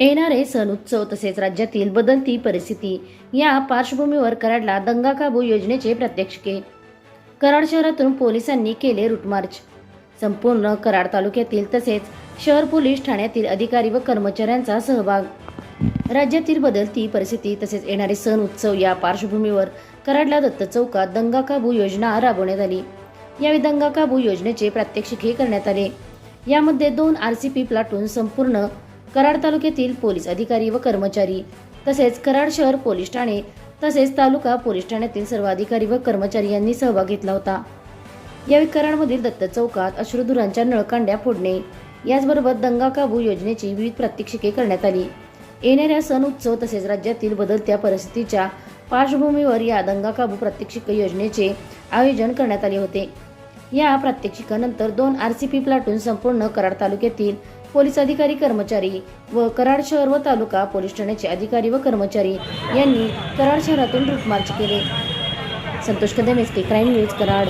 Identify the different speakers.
Speaker 1: येणारे सण उत्सव तसेच राज्यातील बदलती परिस्थिती या पार्श्वभूमीवर कराडला दंगा काबू योजनेचे प्रात्यक्षिके. कराड शहरातून पोलिसांनी केले रूटमार्च संपूर्ण कराड तालुक्यातील तसेच शहर पोलीस ठाण्यातील अधिकारी व कर्मचाऱ्यांचा सहभाग. राज्यातील बदलती परिस्थिती तसेच येणारे सण उत्सव या पार्श्वभूमीवर कराडला दत्त चौकात दंगा काबू योजना राबवण्यात आली. यावेळी दंगा काबू योजनेचे प्रात्यक्षिके करण्यात आले. यामध्ये दोन आर सी पी प्लाटून संपूर्ण कराड तालुक्यातील पोलीस अधिकारी व कर्मचारी तसेच कराड शहर पोलीस ठाणे तसेच तालुका पोलीस ठाण्यातील सर्व अधिकारी व कर्मचारी यांनी सहभाग घेतला होता. यावेळी कराडमधील दत्त चौकात अश्रुधुरांच्या नळकांड्या फोडणे याचबरोबर दंगा काबू योजनेची विविध प्रात्यक्षिके करण्यात आली. येणाऱ्या सण उत्सव तसेच राज्यातील बदलत्या परिस्थितीच्या पार्श्वभूमीवर या दंगा काबू प्रात्यक्षिक योजनेचे आयोजन करण्यात आले होते. या प्रात्यक्षिकानंतर दोन आर सी पी प्लाटून संपूर्ण कराड तालुक्यातील पोलीस अधिकारी कर्मचारी व कराड शहर व तालुका पोलीस ठाण्याचे अधिकारी व कर्मचारी यांनी कराड शहरातून रूट मार्च केले. Santosh Kadam S K crime news Karad.